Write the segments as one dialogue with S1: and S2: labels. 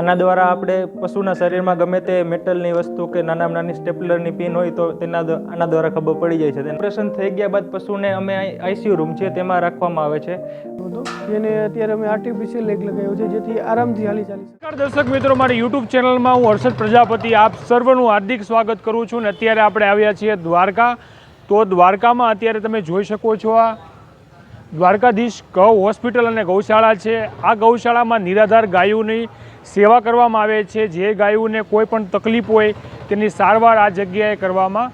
S1: આના દ્વારા આપણે પશુના શરીરમાં ગમે તે મેટલની વસ્તુ કે નાનામાં નાની સ્ટેપલરની પિન હોય તો તેના આના દ્વારા ખબર પડી જાય છે. ઓપરેશન થઈ ગયા બાદ પશુને અમે આઈસીયુ રૂમ છે તેમાં રાખવામાં આવે છે.
S2: જેને અત્યારે અમે આર્ટિફિશિયલ લેગ લગાવ્યો છે જેથી આરામથી હાલી ચાલી શકે.
S3: નમસ્કાર દર્શક મિત્રો મારી યુટ્યુબ ચેનલમાં હું હર્ષદ પ્રજાપતિ આપ સર્વનું હાર્દિક સ્વાગત કરું છું. અને અત્યારે આપણે આવ્યા છીએ દ્વારકા. તો દ્વારકામાં અત્યારે તમે જોઈ શકો છો આ દ્વારકાધીશ ગૌ હોસ્પિટલ અને ગૌશાળા છે. આ ગૌશાળામાં નિરાધાર ગાયોની સેવા કરવામાં આવે છે. જે ગાયોને કોઈ પણ તકલીફ હોય તેની સારવાર આ જગ્યાએ કરવામાં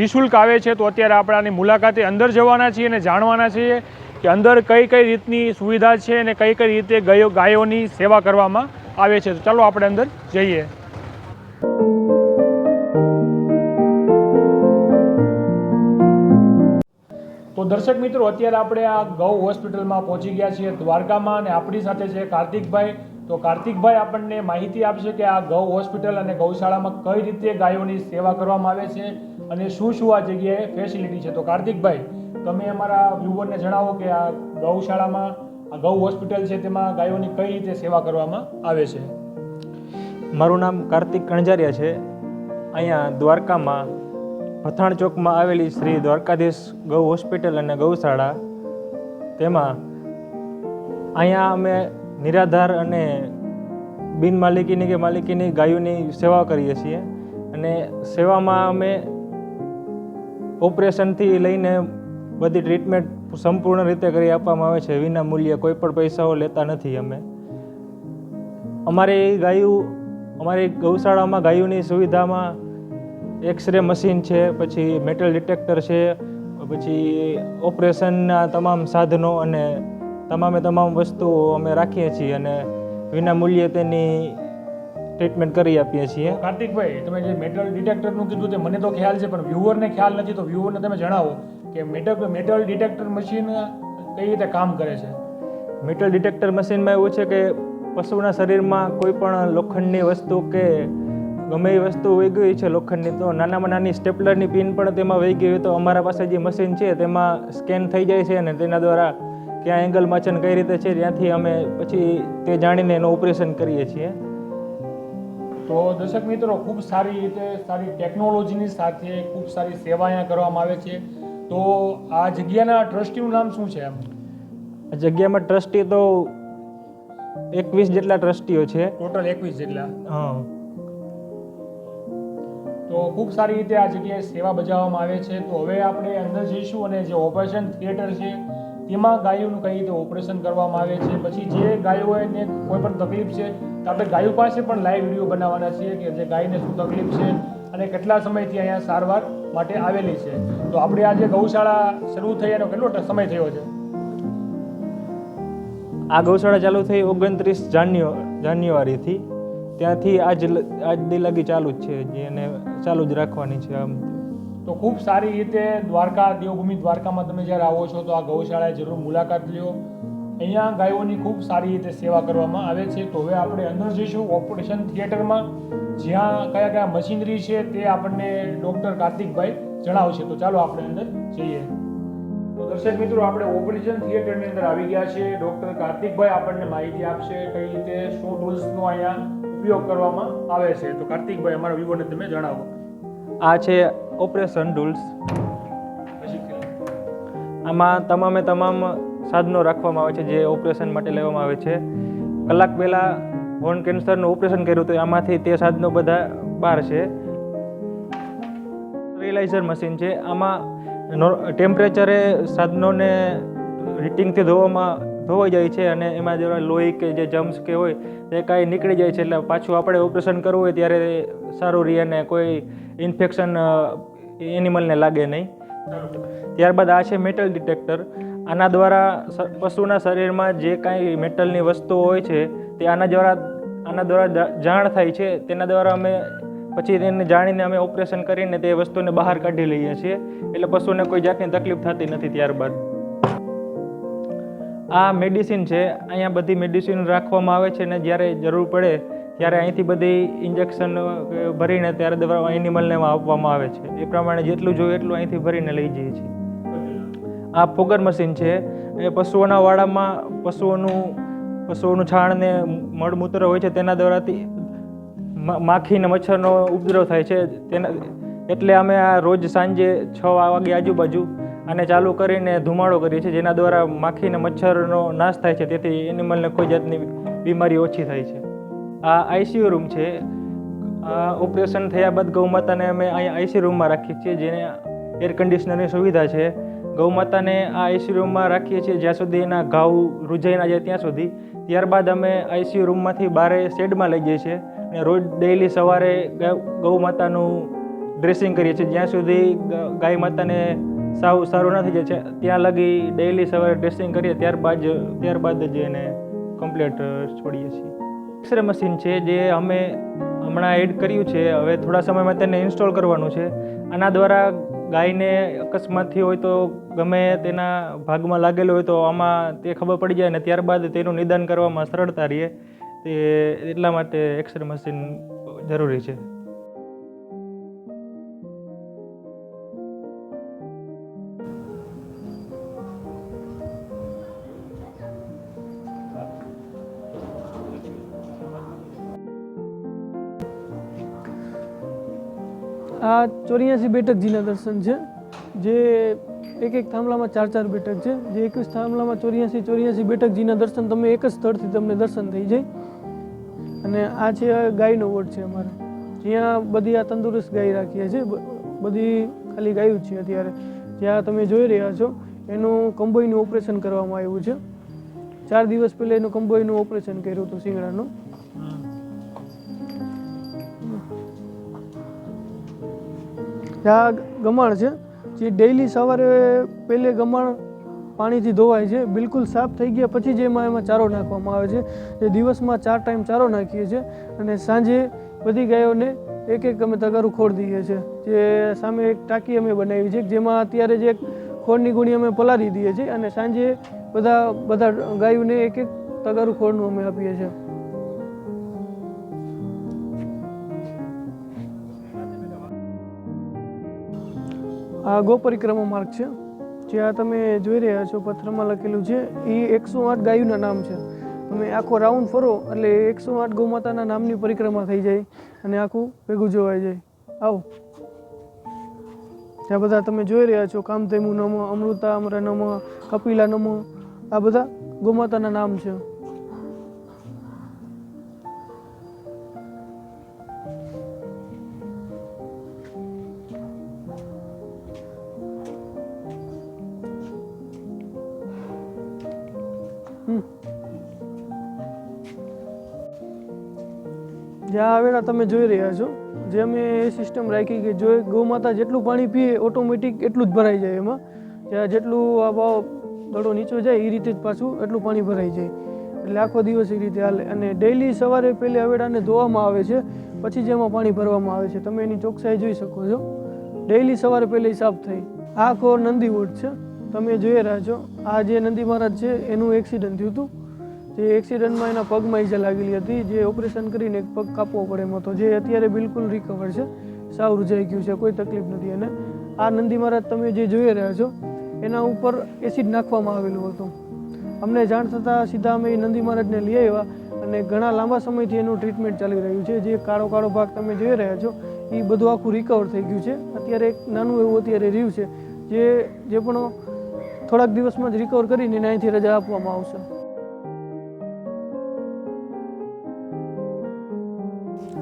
S3: નિઃશુલ્ક આવે છે. તો અત્યારે આપણે આની મુલાકાતે અંદર જવાના છીએ અને જાણવાના છીએ કે અંદર કઈ કઈ રીતની સુવિધા છે અને કઈ કઈ રીતે ગાયો ગાયોની સેવા કરવામાં આવે છે. તો ચાલો આપણે અંદર જઈએ. દર્શક મિત્રો, અત્યારે આપણે આ ગૌ હોસ્પિટલમાં પહોંચી ગયા છીએ દ્વારકામાં અને આપણી સાથે છે કાર્તિકભાઈ. તો કાર્તિકભાઈ, આપણને માહિતી આપશે કે આ ગૌ હોસ્પિટલ અને ગૌશાળામાં કઈ રીતે ગાયોની સેવા કરવામાં આવે છે અને શું શું આ જગ્યાએ ફેસિલિટી છે. તો કાર્તિકભાઈ, તમે અમારા વ્યુવરને જણાવો કે આ ગૌશાળામાં, આ ગૌ હોસ્પિટલ છે તેમાં ગાયોની કઈ રીતે સેવા કરવામાં આવે છે?
S1: મારું નામ કાર્તિક કણજારિયા છે. અહીંયા દ્વારકામાં ભથાણ ચોકમાં આવેલી શ્રી દ્વારકાધીશ ગૌ હોસ્પિટલ અને ગૌશાળા. તેમાં અહીંયા અમે નિરાધાર અને બિન માલિકીની કે માલિકીની ગાયોની સેવા કરીએ છીએ અને સેવામાં અમે ઓપરેશનથી લઈને બધી ટ્રીટમેન્ટ સંપૂર્ણ રીતે કરી આપવામાં આવે છે. વિના મૂલ્યે કોઈ પણ પૈસાઓ લેતા નથી અમે. અમારી ગાયું, અમારી ગૌશાળામાં ગાયોની સુવિધામાં એક્સરે મશીન છે પછી મેટલ ડિટેક્ટર છે પછી ઓપરેશનના તમામ સાધનો અને તમામે તમામ વસ્તુઓ અમે રાખીએ છીએ અને વિના મૂલ્યે તેની ટ્રીટમેન્ટ કરી આપીએ છીએ.
S3: કાર્તિકભાઈ તમે જે મેટલ ડિટેક્ટરનું કીધું તે મને તો ખ્યાલ છે પણ વ્યુઅરને ખ્યાલ નથી તો વ્યુઅરને તમે જણાવો કે મેટલ મેટલ ડિટેક્ટર મશીન કઈ રીતે કામ કરે છે?
S1: મેટલ ડિટેક્ટર મશીનમાં એવું છે કે પશુના શરીરમાં કોઈ પણ લોખંડની વસ્તુ કે ગમે એ વસ્તુ વહી ગઈ છે લોખંડની. તો નાનામાં નાની સ્ટેપલરની પિન પણ તેમાં વહી ગઈ હોય તો અમારા પાસે જે મશીન છે તેમાં સ્કેન થઈ જાય છે અને તેના દ્વારા ક્યાં એંગલ માચન કઈ રીતે છે ત્યાંથી અમે પછી તે જાણીને એનું ઓપરેશન કરીએ છીએ.
S3: તો દર્શક મિત્રો ખૂબ સારી રીતે સારી ટેકનોલોજીની સાથે ખૂબ સારી સેવા અહીંયા કરવામાં આવે છે. તો આ જગ્યાના ટ્રસ્ટીનું નામ શું છે
S1: આ જગ્યામાં ટ્રસ્ટી તો એકવીસ જેટલા ટ્રસ્ટીઓ છે.
S3: ટોટલ એકવીસ જેટલા?
S1: હા.
S3: તો ખૂબ સારી રીતે આ જગ્યાએ સેવા બજાવવામાં આવે છે. તો હવે આપણે અંદર જઈશું અને જે ઓપરેશન થિયેટર છે, તેમાં ગાયોનું કઈ રીતે ઓપરેશન કરવામાં આવે છે. પછી જે ગાયોને કોઈ પણ તકલીફ છે, તો આપણે ગાયો પાસે પણ લાઈવ વીડિયો બનાવવાના છીએ કે જે ગાયને શું તકલીફ છે અને કેટલા સમયથી અહીંયા સારવાર માટે આવેલી છે. તો આપણે આજે ગૌશાળા શરૂ થઈ એનો કેટલો સમય થયો છે?
S1: આ ગૌશાળા ચાલુ થઈ ઓગણત્રીસ જાન્યુ જાન્યુઆરીથી. ત્યાંથી આજ આજ દી લગી ચાલુ જ છે. જે એને ચાલુ જ રાખવાની છે આમ.
S3: તો ખૂબ સારી રીતે દ્વારકા, દેવભૂમિ દ્વારકામાં તમે જ્યારે આવો છો તો આ ગૌશાળાએ જરૂર મુલાકાત લ્યો. અહીંયા ગાયોની ખૂબ સારી રીતે સેવા કરવામાં આવે છે. તો હવે આપણે અંદર જઈશું ઓપરેશન થિયેટરમાં. જ્યાં કયા કયા મશીનરી છે તે આપણને ડૉક્ટર કાર્તિકભાઈ જણાવશે. તો ચાલો આપણે અંદર જઈએ. તો દર્શક મિત્રો, આપણે ઓપરેશન થિયેટરની અંદર આવી ગયા છે ડૉક્ટર કાર્તિકભાઈ આપણને માહિતી આપશે કઈ રીતે શું ટૂલ્સનો અહીંયા ઉપયોગ કરવામાં આવે છે. તો કાર્તિકભાઈ, અમારા વિવોને તમે જણાવો.
S1: આ છે ઓપરેશન
S3: પછી
S1: આમાં તમામે તમામ સાધનો રાખવામાં આવે છે, જે ઓપરેશન માટે લેવામાં આવે છે. કલાક પહેલાં હોર્ન કેન્સરનું ઓપરેશન કર્યું તો આમાંથી તે સાધનો બધા બહાર છે. સ્ટરીલાઇઝર મશીન છે. આમાં ટેમ્પરેચરે સાધનોને હીટિંગથી ધોવામાં ધોવાઈ જાય છે અને એમાં જે લોહી કે જે જમ્સ કે હોય તે કાંઈ નીકળી જાય છે. એટલે પાછું આપણે ઓપરેશન કરવું હોય ત્યારે સારું રહે અને કોઈ ઇન્ફેક્શન એનિમલને લાગે નહીં. ત્યારબાદ આ છે મેટલ ડિટેક્ટર આના દ્વારા પશુના શરીરમાં જે કાંઈ મેટલની વસ્તુઓ હોય છે, તે આના દ્વારા આના દ્વારા જાણ થાય છે. તેના દ્વારા અમે પછી તેને જાણીને અમે ઓપરેશન કરીને તે વસ્તુને બહાર કાઢી લઈએ છીએ. એટલે પશુને કોઈ જાતની તકલીફ થતી નથી ત્યારબાદ. આ મેડિસિન છે, અહીંયા બધી મેડિસિન રાખવામાં આવે છે ને જ્યારે જરૂર પડે ત્યારે અહીંથી બધી ઇન્જેક્શન ભરીને ત્યારે દવા એનિમલને આપવામાં આવે છે. એ પ્રમાણે જેટલું જોઈએ એટલું અહીંથી ભરીને લઈ જઈએ છીએ. આ ફોગર મશીન છે. એ પશુઓના વાડામાં પશુઓનું પશુઓનું છાણ ને મળમૂત્ર હોય છે તેના દ્વારાથી માખીને મચ્છરનો ઉપદ્રવ થાય છે. તેના, એટલે અમે આ રોજ સાંજે છ વાગે આજુબાજુ આને ચાલુ કરીને ધુમાડો કરીએ છીએ, જેના દ્વારા માખીને મચ્છરનો નાશ થાય છે. તેથી એનિમલને કોઈ જાતની બીમારી ઓછી થાય છે. આ આઈસીયુ રૂમ છે. આ ઓપરેશન થયા બાદ ગૌમાતાને અમે અહીંયા આઈસી રૂમમાં રાખીએ છીએ, જેને એર કન્ડિશનરની સુવિધા છે. ગૌમાતાને આ આઈસી રૂમમાં રાખીએ છીએ જ્યાં સુધી એના ઘાવ રૂજાઈ ના જાય ત્યાં સુધી. ત્યારબાદ અમે આઈસીયુ રૂમમાંથી બારે શેડમાં લઈ જઈએ છીએ અને રોજ ડેઈલી સવારે ગૌ માતાનું ડ્રેસિંગ કરીએ છીએ. જ્યાં સુધી ગાય માતાને સાવ સારું નથી જે છે. ત્યાં લગી ડેઈલી સવારે ડ્રેસિંગ કરીએ, ત્યારબાદ જ- ત્યારબાદ જ એને કમ્પ્લીટ છોડીએ છીએ. એક્સરે મશીન છે જે અમે હમણાં એડ કર્યું છે. હવે થોડા સમયમાં તેને ઇન્સ્ટોલ કરવાનું છે. આના દ્વારા ગાયને અકસ્માતથી હોય તો ગમે તેના ભાગમાં લાગેલો હોય તો આમાં તે ખબર પડી જાય ને ત્યારબાદ તેનું નિદાન કરવામાં સરળતા રહે. તે એટલા માટે એક્સરે મશીન જરૂરી છે.
S2: આ ચોર્યાસી બેઠકજીના દર્શન છે, જે એક એક થાંભલામાં ચાર ચાર બેઠક છે, જે એકવીસ થાંભલામાં ચોર્યાસી ચોર્યાસી બેઠકજીના દર્શન તમે એક જ સ્થળથી તમને દર્શન થઈ જાય. અને આ છે ગાયનો વોટ છે અમારે. જ્યાં બધી આ તંદુરસ્ત ગાય રાખીએ છીએ બધી ખાલી ગાયું જ છે અત્યારે. જ્યાં તમે જોઈ રહ્યા છો, એનું કંબોઈનું ઓપરેશન કરવામાં આવ્યું છે. ચાર દિવસ પહેલાં એનું કંબોઈનું ઓપરેશન કર્યું હતું શિંગડાનું. આ ગમાણ છે, જે ડેઈલી સવારે પહેલે ગમાણ પાણીથી ધોવાય છે, બિલકુલ સાફ થઈ ગયા પછી જ એમાં એમાં ચારો નાખવામાં આવે છે. જે દિવસમાં ચાર ટાઈમ ચારો નાખીએ છીએ અને સાંજે બધી ગાયોને એક એક અમે તગારું ખોડ દઈએ છીએ. જે સામે એક ટાંકી અમે બનાવી છે, જેમાં અત્યારે જે ખોળની ગુણી અમે પલાળી દઈએ છીએ અને સાંજે બધા બધા ગાયોને એક એક તગારું ખોળનું અમે આપીએ છીએ. આ ગો પરિક્રમા માર્ગ છે. જે આ તમે જોઈ રહ્યા છો પથ્થરમાં લખેલું છે એ એકસો આઠ ગાયુના નામ છે. તમે આખો રાઉન્ડ ફરો, એટલે એકસો આઠ ગૌમાતાના નામની પરિક્રમા થઈ જાય અને આખું ભેગું જોવાઈ જાય. આવો. જ્યાં બધા તમે જોઈ રહ્યા છો કામધેમુ નમઃ, અમૃતા, અમર નમઃ, કપિલા નમઃ, આ બધા ગૌમાતાના નામ છે. જ્યાં વેળા તમે જોઈ રહ્યા છો, જે અમે એ સિસ્ટમ રાખી કે જો ગૌમાતા જેટલું પાણી પીએ ઓટોમેટિક એટલું જ ભરાઈ જાય એમાં. જ્યાં જેટલું આ ભાવ દડો નીચો જાય, એ રીતે જ પાછું એટલું પાણી ભરાઈ જાય. એટલે આખો દિવસ એ રીતે હાલે. અને ડેઈલી સવારે પહેલી અવેડાને ધોવામાં આવે છે, પછી જેમાં પાણી ભરવામાં આવે છે. તમે એની ચોકસાઈ જોઈ શકો છો. ડેઈલી સવારે પહેલે સાફ થઈ આ આખો નંદી વોટ છે. તમે જોઈ રહ્યા છો. આ જે નંદી મહારાજ છે, એનું એક્સિડન્ટ થયું હતું. જે એક્સિડન્ટમાં એના પગમાં ઈજા લાગેલી હતી. જે ઓપરેશન કરીને એક પગ કાપવો પડે એમ હતો જે અત્યારે બિલકુલ રિકવર છે. સાવ રૂજાઈ ગયું છે. કોઈ તકલીફ નથી અને આ નંદી મહારાજ તમે જે જોઈ રહ્યા છો, એના ઉપર એસિડ નાખવામાં આવેલું હતું. અમને જાણ થતાં સીધા અમે નંદી મહારાજને લઈ આવ્યા અને ઘણા લાંબા સમયથી એનું ટ્રીટમેન્ટ ચાલી રહ્યું છે. જે કાળો કાળો ભાગ તમે જોઈ રહ્યા છો, એ બધું આખું રિકવર થઈ ગયું છે. અત્યારે એક નાનું એવું અત્યારે રહ્યું છે. જે જે પણ થોડાક દિવસમાં જ રિકવર કરીને એને અહીંથી રજા આપવામાં આવશે.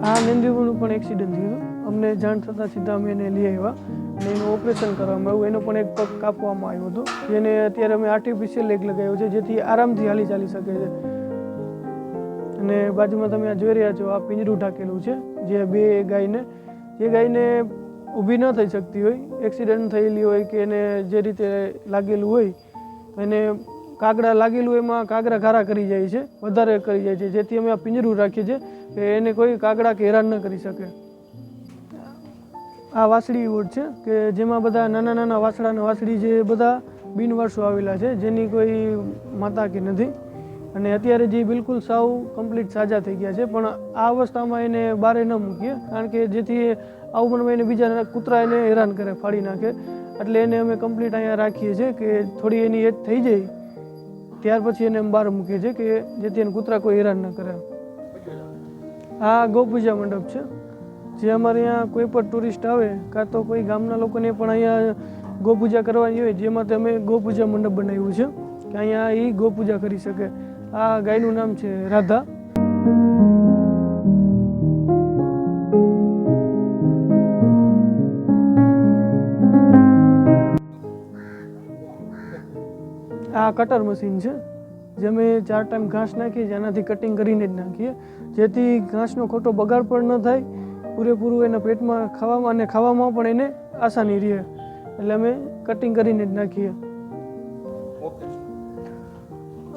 S2: આ નંદીનું પણ એક્સિડન્ટ થયું. અમને જાણ થતાં સીધા અમે એને લઈ આવ્યા અને એનું ઓપરેશન કરવામાં આવ્યું. એનો પણ એક પગ કાપવામાં આવ્યો હતો. જેને અત્યારે અમે આર્ટિફિશિયલ લેગ લગાવ્યો છે, જેથી આરામથી હાલી ચાલી શકે છે. અને બાજુમાં તમે આ જોઈ રહ્યા છો, આ પિંજરું ઢાકેલું છે, જે બે ગાયને, જે ગાયને ઊભી ન થઈ શકતી હોય એક્સિડન્ટ થયેલી હોય કે એને જે રીતે લાગેલું હોય, એને કાગડા લાગેલું એમાં કાગડા ઘારા કરી જાય છે, વધારે કરી જાય છે, જેથી અમે આ પિંજરું રાખીએ છીએ કે એને કોઈ કાગડા કે હેરાન ન કરી શકે. આ વાસળી વોર્ડ છે કે જેમાં બધા નાના નાના વાસળા અને વાસળી જે બધા બિનવારસો આવેલા છે, જેની કોઈ માતા કે નથી. અને અત્યારે જે બિલકુલ સાવ કમ્પ્લીટ સાજા થઈ ગયા છે, પણ આ અવસ્થામાં એને બારે ન મૂકીએ, કારણ કે જેથી આવું બનવા એને બીજા કૂતરા એને હેરાન કરે, ફાડી નાખે. એટલે એને અમે કમ્પ્લીટ અહીંયા રાખીએ છીએ કે થોડી એની એજ થઈ જાય ત્યાર પછી એને બહાર મૂકીએ છીએ કે જેથી એને કૂતરા કોઈ હેરાન ન કરે. આ ગૌપૂજા મંડપ છે. જે અમારે અહીંયા કોઈ પણ ટુરિસ્ટ આવે, કાં તો કોઈ ગામના લોકોને પણ અહીંયા ગૌપૂજા કરવાની હોય, જેમાં અમે ગૌપૂજા મંડપ બનાવ્યું છે. કે અહીંયા એ ગૌપૂજા કરી શકે. આ ગાયનું નામ છે રાધા. આ કટર મશીન છે જે અમે ચાર ટાઈમ ઘાસ નાખીએ જેનાથી કટિંગ કરીને જ નાખીએ. જેથી ઘાસનો ખોટો બગાડ પણ ન થાય પૂરેપૂરું એના પેટમાં ખાવામાં અને ખાવામાં પણ એને આસાની રહે. એટલે અમે કટિંગ કરીને જ નાખીએ.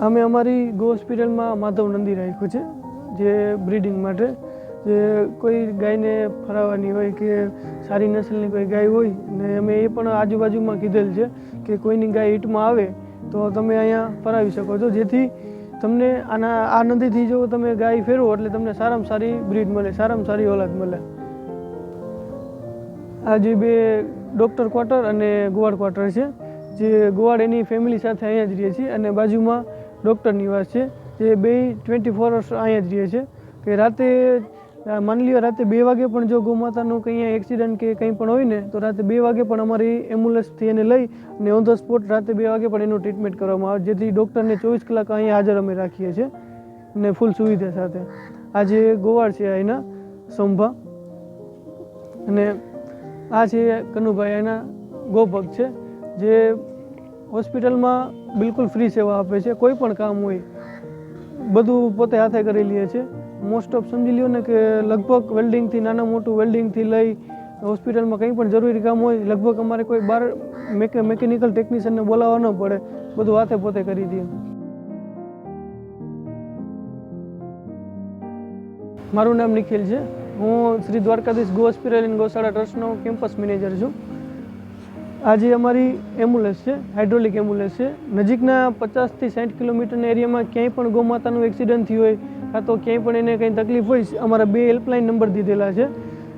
S2: અમે અમારી ગો હોસ્પિટલમાં માધવ નંદી રાખ્યું છે જે બ્રીડિંગ માટે. જે કોઈ ગાયને ફરાવવાની હોય કે સારી નસલની કોઈ ગાય હોય ને અમે એ પણ આજુબાજુમાં કીધેલ છે કે કોઈની ગાય હીટમાં આવે તો તમે અહીંયા ફરાવી શકો છો. જેથી તમને આના આ નદીથી જો તમે ગાય ફેરવો એટલે તમને સારામાં સારી બ્રીડ મળે, સારામાં સારી ઓલાદ મળે. આ જે બે ડૉક્ટર ક્વાર્ટર અને ગોવાડ ક્વાર્ટર છે. જે ગોવાડ એની ફેમિલી સાથે અહીંયા જ રહે છે અને બાજુમાં ડૉક્ટર નિવાસ છે. જે બે ટ્વેન્ટી ફોર અવર્સ અહીંયા જ રહે છે. કે રાતે માની લ્યો, રાતે બે વાગે પણ જો ગૌમાતાનું કંઈ એક્સિડન્ટ કે કંઈ પણ હોય ને, તો રાતે બે વાગે પણ અમારી એમ્બ્યુલન્સથી એને લઈ અને ઓન ધ સ્પોટ રાતે બે વાગે પણ એનું ટ્રીટમેન્ટ કરવામાં આવે. જેથી ડૉક્ટરને ચોવીસ કલાક અહીંયા હાજર અમે રાખીએ છીએ અને ફૂલ સુવિધા સાથે. આ જે ગોવાળ છે અહીંના સંભા. અને આ છે કનુભાઈ એના ગોભગ છે, જે હોસ્પિટલમાં બિલકુલ ફ્રી સેવા આપે છે. કોઈ પણ કામ હોય, બધું પોતે હાથે કરી લે છે. મોસ્ટ ઓફ સમજી લ્યો ને કે લગભગ વેલ્ડિંગથી નાના મોટું વેલ્ડિંગથી લઈ હોસ્પિટલમાં કંઈ પણ જરૂરી કામ હોય, લગભગ અમારે કોઈ બાર મેકે મેકેનિકલ ટેકનિશિયનને બોલાવવા ન પડે. બધું હાથે પોતે કરી દે. મારું નામ નિખિલ છે. હું શ્રી દ્વારકાધીશ ગો હોસ્પિટલ એન્ડ ગૌશાળા ટ્રસ્ટનો કેમ્પસ મેનેજર છું. આજે અમારી એમ્બ્યુલન્સ છે હાઇડ્રોલિક એમ્બ્યુલન્સ છે. નજીકના પચાસથી સાઠ કિલોમીટરના એરિયામાં ક્યાંય પણ ગૌમાતાનું એક્સિડન્ટ થયું હોય કાં તો ક્યાંય પણ એને કંઈ તકલીફ હોય, અમારા બે હેલ્પલાઇન નંબર દીધેલા છે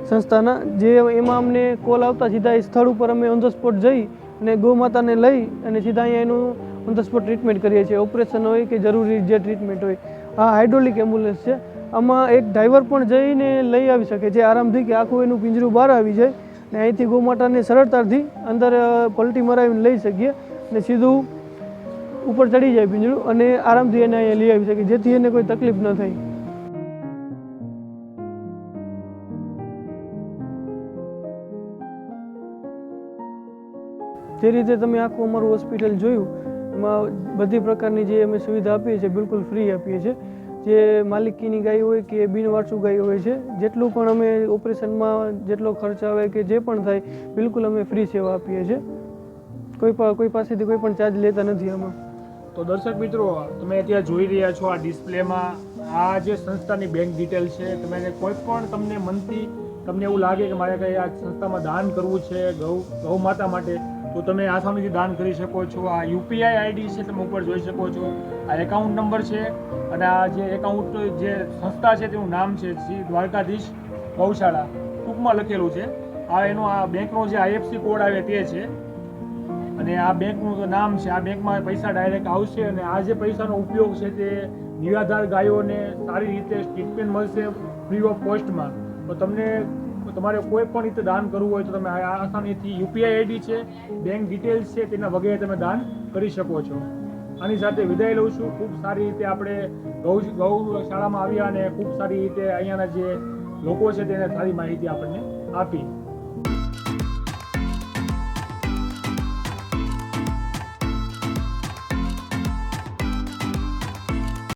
S2: સંસ્થાના, જે એમાં અમને કોલ આવતા સીધા એ સ્થળ ઉપર અમે ઓન ધ સ્પોટ જઈ અને ગૌમાતાને લઈ અને સીધા અહીંયા એનું ઓન ધ સ્પોટ ટ્રીટમેન્ટ કરીએ છીએ. ઓપરેશન હોય કે જરૂરી જે ટ્રીટમેન્ટ હોય, આ હાઇડ્રોલિક એમ્બ્યુલન્સ છે. આમાં એક ડ્રાઈવર પણ જઈને લઈ આવી શકે છે, આરામથી કે આખું એનું પિંજરું બહાર આવી જાય ને અહીંથી ગૌમાતાને સરળતાથી અંદર પલટી મરાવીને લઈ શકીએ અને સીધું ઉપર ચડી જાય પિંજરું અને આરામથી એને અહીંયા લઈ આવી શકે, જેથી એને કોઈ તકલીફ ન થાય જે રીતે તમે આખું અમારું હોસ્પિટલ જોયું, એમાં બધી પ્રકારની જે અમે સુવિધા આપીએ છીએ, બિલકુલ ફ્રી આપીએ છીએ. જે માલિકીની ગાય હોય કે બિનવારસુ ગાય હોય છે, જેટલું પણ અમે ઓપરેશનમાં જેટલો ખર્ચ આવે કે જે પણ થાય, બિલકુલ અમે ફ્રી સેવા આપીએ છીએ. કોઈ કોઈ પાસેથી કોઈ પણ ચાર્જ લેતા નથી આમાં.
S3: તો દર્શક મિત્રો, તમે અત્યારે જોઈ રહ્યા છો આ ડિસ્પ્લેમાં. આ જે સંસ્થાની બેંક ડિટેલ છે, તમે એને કોઈ પણ તમને મનથી તમને એવું લાગે કે મારે કંઈ આ સંસ્થામાં દાન કરવું છે, ગૌ ગૌ માતા માટે, તો તમે આસાનીથી દાન કરી શકો છો. આ યુપીઆઈ આઈડી છે, તમે ઉપર જોઈ શકો છો. આ એકાઉન્ટ નંબર છે અને આ જે એકાઉન્ટ જે સંસ્થા છે, તેનું નામ છે શ્રી દ્વારકાધીશ ગૌશાળા. ટૂંકમાં લખેલું છે. આ એનો આ બેંકનો જે આઈએફસી કોડ આવે તે છે. અને આ બેંકનું તો નામ છે, આ બેંકમાં પૈસા ડાયરેક્ટ આવશે અને આ જે પૈસાનો ઉપયોગ છે તે નિરાધાર ગાયોને સારી રીતે ટ્રીટમેન્ટ મળશે ફ્રી ઓફ કોસ્ટમાં તો તમને તમારે કોઈ પણ રીતે દાન કરવું હોય તો તમે આસાનીથી યુપીઆઈ આઈડી છે બેંક ડિટેલ્સ છે તેના વગેરે તમે દાન કરી શકો છો. આની સાથે વિદાય લઉં છું. ખૂબ સારી રીતે આપણે ગૌ ગૌશાળામાં આવ્યા અને ખૂબ સારી રીતે અહીંયાના જે લોકો છે તેને સારી માહિતી આપણને આપી.